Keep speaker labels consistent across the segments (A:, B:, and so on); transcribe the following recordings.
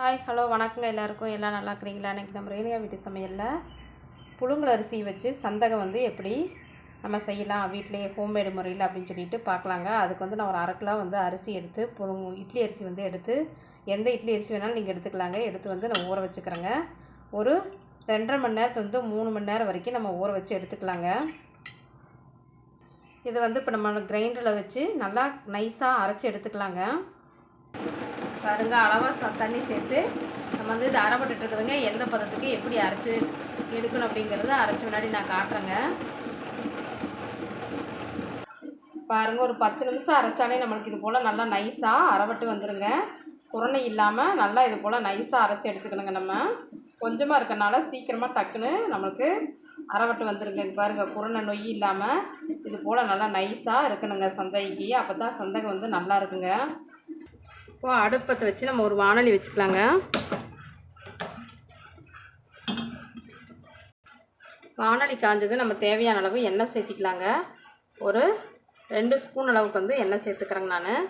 A: Hi hello வணக்கங்க எல்லாருக்கும். எல்லாம் நல்லா இருக்கிறீங்களா? இன்றைக்கி நம்ம ரேணியா வீட்டு சமையலில் புழுங்கல் அரிசி வச்சு சந்தகம் வந்து எப்படி நம்ம செய்யலாம்? வீட்டிலேயே ஹோம்மேடு முறையில் அப்படின்னு சொல்லிட்டு பார்க்கலாங்க. அதுக்கு வந்து நான் ஒரு அரை கிலோ வந்து அரிசி எடுத்து புழுங்கு இட்லி அரிசி வந்து எடுத்து எந்த இட்லி அரிசி வேணாலும் நீங்கள் எடுத்துக்கலாங்க. எடுத்து வந்து நான் ஊற வச்சுக்கிறேங்க. ஒரு ரெண்டரை மணி நேரத்துல வந்து மூணு மணி நேரம் வரைக்கும் நம்ம ஊற வச்சு எடுத்துக்கலாங்க. இது வந்து இப்போ நம்ம கிரைண்டரில் வச்சு நல்லா நைஸாக அரைச்சி எடுத்துக்கலாங்க. பாருங்க அளவாக தண்ணி சேர்த்து நம்ம வந்து இது அரைப்பட்டு இருக்குதுங்க. எந்த பதத்துக்கு எப்படி அரைச்சி எடுக்கணும் அப்படிங்கிறத அரைச்சி முன்னாடி நான் காட்டுறேங்க. பாருங்க ஒரு பத்து நிமிஷம் அரைச்சாலே நம்மளுக்கு இது போல் நல்லா நைஸாக அரைப்பட்டு வந்துடுங்க குரணை இல்லாமல் நல்லா இது போல் நைஸாக அரைச்சி எடுத்துக்கணுங்க நம்ம. கொஞ்சமாக இருக்கறனால சீக்கிரமாக டக்குன்னு நம்மளுக்கு அரைவட்டு வந்துருங்க. இது பாருங்க குரணை நொய் இல்லாமல் இது போல் நல்லா நைஸாக இருக்கணுங்க சந்தைக்கு அப்போ தான் சந்தகம் வந்து நல்லா இருக்குங்க. இப்போ அடுப்பத்தை வச்சு நம்ம ஒரு வானொலி வச்சுக்கலாங்க. வானொலி காஞ்சது நம்ம தேவையான அளவு எண்ணெய் சேர்த்திக்கலாங்க. ஒரு ரெண்டு ஸ்பூன் அளவுக்கு வந்து எண்ணெய் சேர்த்துக்கிறேங்க நான்.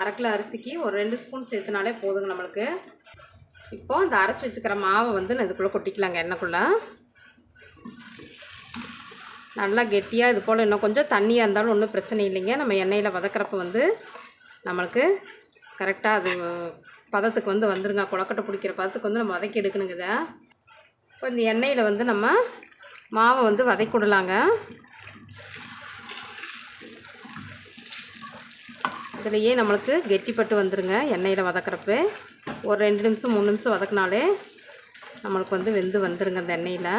A: அரை கிலோ அரிசிக்கு ஒரு ரெண்டு ஸ்பூன் சேர்த்துனாலே போதுங்க நம்மளுக்கு. இப்போ இந்த அரைச்சி வச்சுக்கிற மாவை வந்து நான் இதுக்குள்ளே கொட்டிக்கலாங்க எண்ணெய்க்குள்ளே. நல்லா கெட்டியாக இது போல் இன்னும் கொஞ்சம் தண்ணியாக இருந்தாலும் ஒன்றும் பிரச்சனை இல்லைங்க. நம்ம எண்ணெயில் வதக்கிறப்ப வந்து நம்மளுக்கு கரெக்டாக அது பதத்துக்கு வந்து வந்துருங்க கொழக்கட்டை பிடிக்கிற பதத்துக்கு வந்து நம்ம வதக்கி எடுக்கணுங்க இதை. இப்போ இந்த எண்ணெயில் வந்து நம்ம மாவை வந்து வதக்கி விடலாங்க. இதுலேயே நம்மளுக்கு கெட்டிப்பட்டு வந்துடுங்க எண்ணெயில் வதக்கிறப்ப. ஒரு ரெண்டு நிமிஷம் மூணு நிமிஷம் வதக்கினாலே நம்மளுக்கு வந்து வெந்து வந்துடுங்க அந்த எண்ணெயில்.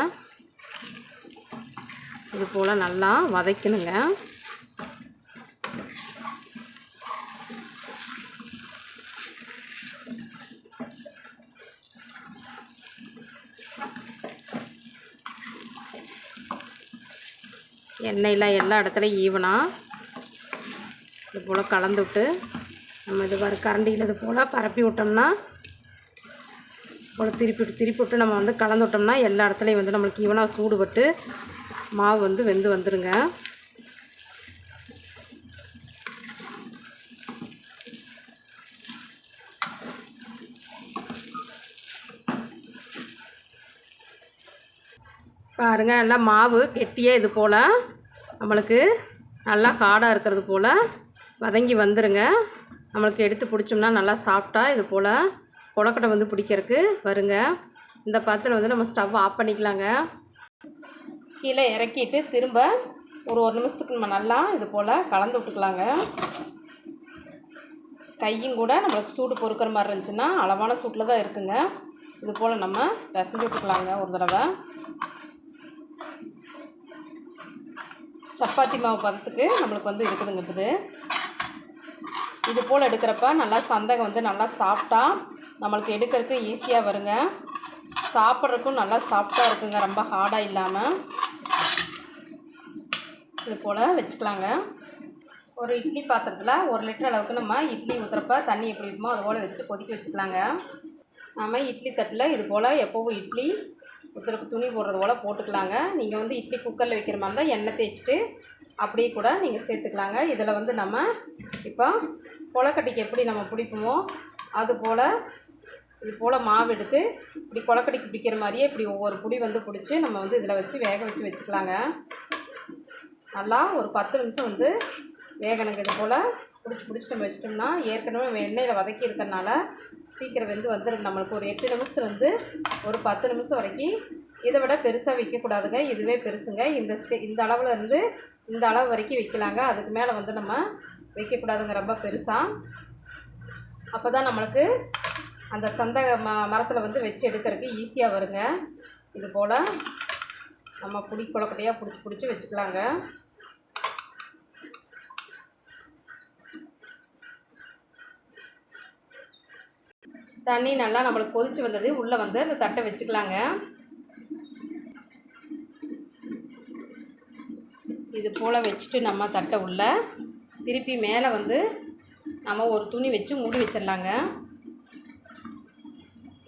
A: இது போல் நல்லா வதக்கணுங்க. எண்ணெயெலாம் எல்லா இடத்துலையும் ஈவனாக இது போல் கலந்து விட்டு நம்ம இது வர கரண்டியில் இது போல் பரப்பி விட்டோம்னா போல் திருப்பி திருப்பி விட்டு நம்ம வந்து கலந்து விட்டோம்னா எல்லா இடத்துலையும் வந்து நம்மளுக்கு ஈவனாக சூடுபட்டு மாவு வந்து வெந்து வந்துடுங்க பாருங்கள் நல்லா மாவு கெட்டியாக இது போல். நம்மளுக்கு நல்லா காடாக இருக்கிறது போல் வதங்கி வந்துடுங்க நம்மளுக்கு எடுத்து பிடிச்சோம்னா நல்லா சாப்பிட்டா இது போல் கொடக்கட்டை வந்து பிடிக்கிறதுக்கு வருங்க. இந்த பாத்திரம் வந்து நம்ம ஸ்டவ் ஆஃப் பண்ணிக்கலாங்க. கீழே இறக்கிட்டு திரும்ப ஒரு ஒரு நிமிஷத்துக்கு நம்ம நல்லா இது போல் கலந்து விட்டுக்கலாங்க. கையும் கூட நம்மளுக்கு சூடு பொறுக்கிற மாதிரி இருந்துச்சுன்னா அளவான சூட்டில் தான் இருக்குங்க. இது போல் நம்ம பிசைஞ்சு விட்டுக்கலாங்க ஒரு தடவை. சப்பாத்தி மாவு பதத்துக்கு நம்மளுக்கு வந்து இருக்குதுங்க இது இது போல் எடுக்கிறப்ப நல்லா சந்தகம் வந்து நல்லா சாஃப்டாக நம்மளுக்கு எடுக்கிறதுக்கு ஈஸியாக வருங்க. சாப்பிட்றதுக்கும் நல்லா சாஃப்டாக இருக்குங்க ரொம்ப ஹார்டாக இல்லாமல் இது போல் வச்சுக்கலாங்க. ஒரு இட்லி பாத்திரத்தில் ஒரு லிட்டர் அளவுக்கு நம்ம இட்லி ஊற்றுறப்ப தண்ணி எப்படி இருக்குமோ அது போல் வச்சு கொதிக்க வச்சுக்கலாங்க. நம்ம இட்லி தட்டில் இது போல் எப்போவும் இட்லி ஒருத்தருக்கு துணி போடுறது போல் போட்டுக்கலாங்க. நீங்கள் வந்து இட்லி குக்கரில் வைக்கிற மாதிரி இருந்தால் எண்ணெய் தேய்ச்சிட்டு அப்படியே கூட நீங்கள் சேர்த்துக்கலாங்க. இதில் வந்து நம்ம இப்போ கொலக்கட்டைக்கு எப்படி நம்ம பிடிப்போமோ அது போல் இது போல் மாவு எடுத்து இப்படி கொலக்கட்டைக்கு பிடிக்கிற மாதிரியே இப்படி ஒவ்வொரு புடி வந்து பிடிச்சி நம்ம வந்து இதில் வச்சு வேக வச்சு வச்சுக்கலாங்க. நல்லா ஒரு பத்து நிமிஷம் வந்து வேகணுங்க. இது போல் பிடிச்சி பிடிச்சி நம்ம வச்சிட்டோம்னா ஏற்கனவே எண்ணெயில் வதக்கி இருக்கிறனால சீக்கிரம் வெந்து வந்துடும் நம்மளுக்கு ஒரு எட்டு நிமிஷத்துலேருந்து ஒரு பத்து நிமிஷம் வரைக்கும் இதை விட பெருசாக வைக்கக்கூடாதுங்க. இதுவே பெருசுங்க. இந்த ஸ்டே இந்த அளவில் இருந்து இந்த அளவு வரைக்கும் வைக்கலாங்க. அதுக்கு மேலே வந்து நம்ம வைக்கக்கூடாதுங்க. ரொம்ப பெருசாக அப்போ தான் நம்மளுக்கு அந்த சந்தக ம மரத்தில் வந்து வச்சு எடுக்கிறதுக்கு ஈஸியாக வருங்க. இது போல் நம்ம பிடி குழக்கட்டையாக பிடிச்சி பிடிச்சி வச்சுக்கலாங்க. தண்ணி நல்லா நம்மளுக்கு கொதிச்சு வந்தது உள்ளே வந்து அந்த தட்டை வச்சுக்கலாங்க. இது போல் வச்சுட்டு நம்ம தட்டை உள்ள திருப்பி மேலே வந்து நம்ம ஒரு துணி வச்சு மூடி வச்சிடலாங்க.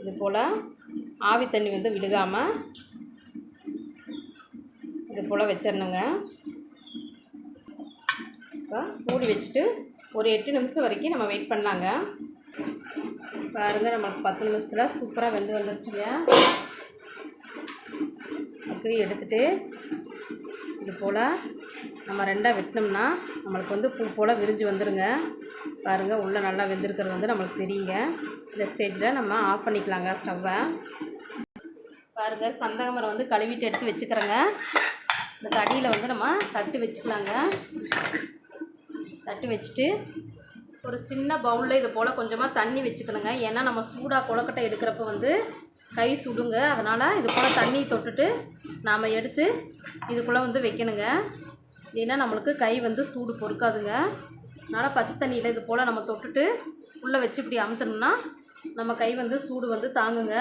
A: இது போல் ஆவி தண்ணி வந்து விழுகாமல் இது போல் வச்சிடணுங்க. இப்போ மூடி வச்சுட்டு ஒரு எட்டு நிமிஷம் வரைக்கும் நம்ம வெயிட் பண்ணலாங்க. பாருங்கள் நம்மளுக்கு பத்து நிமிஷத்தில் சூப்பராக வெந்து வந்துருச்சுங்க அதுக்கு எடுத்துகிட்டு இது போல் நம்ம ரெண்டாக வெட்டினோம்னா நம்மளுக்கு வந்து பூ போல் விரிஞ்சு வந்துடுங்க பாருங்கள் உள்ளே நல்லா வெந்திருக்கிறது வந்து நம்மளுக்கு தெரியுங்க. இந்த ஸ்டேஜில் நம்ம ஆஃப் பண்ணிக்கலாங்க ஸ்டவ்வை பாருங்கள் சந்தக மரம் வந்து கழுவிட்டு எடுத்து வச்சுக்கிறேங்க. இந்த கடியில் வந்து நம்ம தட்டு வச்சுக்கலாங்க. தட்டு வச்சுட்டு ஒரு சின்ன பவுலில் இது போல் கொஞ்சமாக தண்ணி வச்சுக்கணுங்க. ஏன்னா நம்ம சூடாக கொழக்கட்டை எடுக்கிறப்ப வந்து கை சுடுங்க. அதனால் இது போல் தண்ணி தொட்டுட்டு நாம் எடுத்து இதுக்குள்ளே வந்து வைக்கணுங்க. ஏன்னா நம்மளுக்கு கை வந்து சூடு பொறுக்காதுங்க. அதனால் பச்சை தண்ணியில் இது போல் நம்ம தொட்டுட்டு உள்ளே வச்சு இப்படி அமுத்தணும்னா நம்ம கை வந்து சூடு வந்து தாங்குங்க.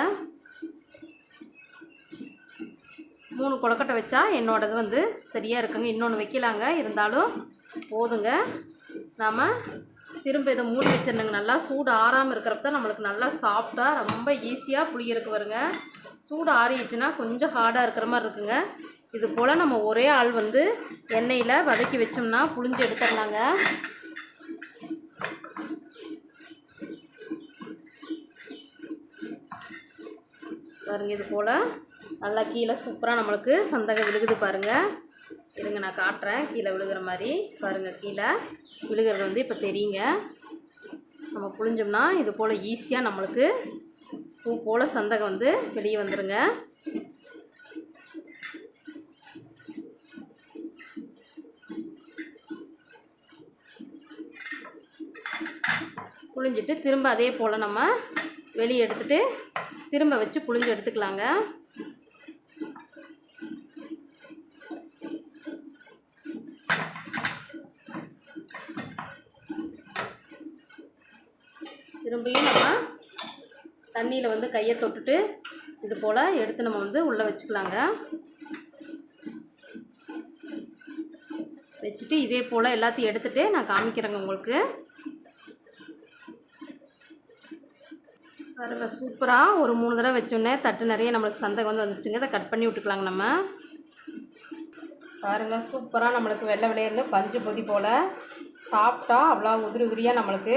A: மூணு கொழக்கட்டை வச்சா என்னோடது வந்து சரியாக இருக்குங்க. இன்னொன்று வைக்கலாங்க. இருந்தாலும் போதுங்க. நாம் திரும்ப இதை மூடி வச்சிடணுங்க. நல்லா சூடு ஆறாமல் இருக்கிறப்ப தான் நம்மளுக்கு நல்லா சாஃப்டாக ரொம்ப ஈஸியாக புளியிருக்கு வருங்க சூடு ஆறிடுச்சுன்னா கொஞ்சம் ஹார்டாக இருக்கிற மாதிரி இருக்குங்க. இது போல் நம்ம ஒரே ஆள் வந்து எண்ணெயில் வதக்கி வச்சோம்னா புளிஞ்சு எடுத்துடலாங்க. பாருங்க இது போல் நல்லா கீழே சூப்பராக நம்மளுக்கு சந்தகம் விழுகுது பாருங்கள் இருங்க நான் காட்டுறேன். கீழே விழுகிற மாதிரி பாருங்கள் கீழே. விழுகிறது வந்து இப்போ தெரியுங்க. நம்ம புழிஞ்சோம்னா இது போல் ஈஸியாக நம்மளுக்கு பூ போல் சந்தகம் வந்து வெளியே வந்துடுங்க புழிஞ்சிட்டு திரும்ப அதே போல் நம்ம வெளியே எடுத்துட்டு திரும்ப வச்சு புழிஞ்சு எடுத்துக்கலாங்க. திரும்பியும் நம்ம தண்ணியில் வந்து கையை தொட்டுட்டு இது போல் எடுத்து நம்ம வந்து உள்ளே வச்சுக்கலாங்க. வச்சுட்டு இதே போல் எல்லாத்தையும் எடுத்துகிட்டு நான் காமிக்கிறேங்க உங்களுக்கு. பாருங்க சூப்பராக ஒரு மூணு தடவை வச்சோன்னே தட்டு நிறைய நம்மளுக்கு சந்தகம் வந்து வந்துச்சுங்க. இதை கட் பண்ணி விட்டுக்கலாங்க நம்ம. பாருங்கள் சூப்பராக நம்மளுக்கு வெள்ளை விளையிருந்து பஞ்சு பொதி போல் சாப்பிட்டா அவ்வளோ உதிரி உதிரியாக நம்மளுக்கு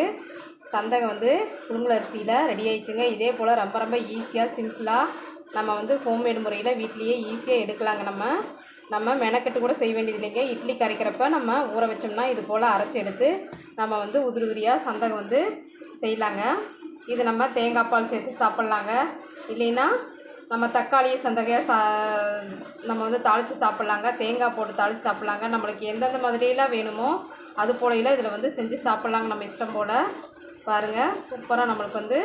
A: சந்தகம் வந்து புழுங்கல் அரிசியில் ரெடி ஆயிடுச்சுங்க. இதே போல் ரொம்ப ரொம்ப ஈஸியாக சிம்பிளாக நம்ம வந்து ஹோம்மேடு முறையில் வீட்லேயே ஈஸியாக எடுக்கலாங்க நம்ம. நம்ம மெனக்கெட்டு கூட செய்ய வேண்டியது இல்லைங்க. இட்லி கரைக்கிறப்ப நம்ம ஊற வச்சோம்னா இது போல் அரைச்சி எடுத்து நம்ம வந்து உதிரி உதிரியாக சந்தகம் வந்து செய்யலாங்க. இது நம்ம தேங்காய் பால் சேர்த்து சாப்பிட்லாங்க. இல்லைன்னா நம்ம தக்காளியை சந்தகையாக சா நம்ம வந்து தாளித்து சாப்பிட்லாங்க. தேங்காய் போட்டு தாளித்து சாப்பிட்லாங்க. நம்மளுக்கு எந்தெந்த மாதிரியெல்லாம் வேணுமோ அது போலையில் இதில் வந்து செஞ்சு சாப்பிட்லாங்க நம்ம இஷ்டம் போல். பாருங்கள் சூப்பராக நம்மளுக்கு வந்து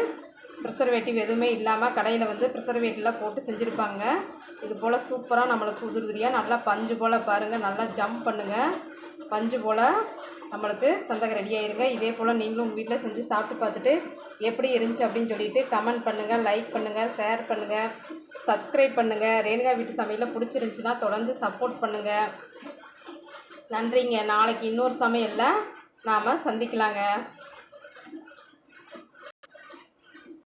A: ப்ரிசர்வேட்டிவ் எதுவுமே இல்லாமல் கடையில் வந்து ப்ரிசர்வேட்டிவ்லாம் போட்டு செஞ்சுருப்பாங்க. இது போல் சூப்பராக நம்மளுக்கு உதிரி உதிரியாக நல்லா பஞ்சு போல் பாருங்கள் நல்லா ஜம்ப் பண்ணுங்கள் பஞ்சு போல் நம்மளுக்கு சந்தகம் ரெடி ஆயிருங்க. இதே போல் நீங்களும் உங்கள் வீட்டில் செஞ்சு சாப்பிட்டு பார்த்துட்டு எப்படி இருந்துச்சு அப்படின்னு சொல்லிட்டு கமெண்ட் பண்ணுங்கள் லைக் பண்ணுங்கள் ஷேர் பண்ணுங்கள் சப்ஸ்கிரைப் பண்ணுங்கள் ரேணுகா வீட்டு சமையலில் பிடிச்சிருந்துச்சுன்னா தொடர்ந்து சப்போர்ட் பண்ணுங்கள் நன்றிங்க. நாளைக்கு இன்னொரு சமையலில் நாம் சந்திக்கலாங்க.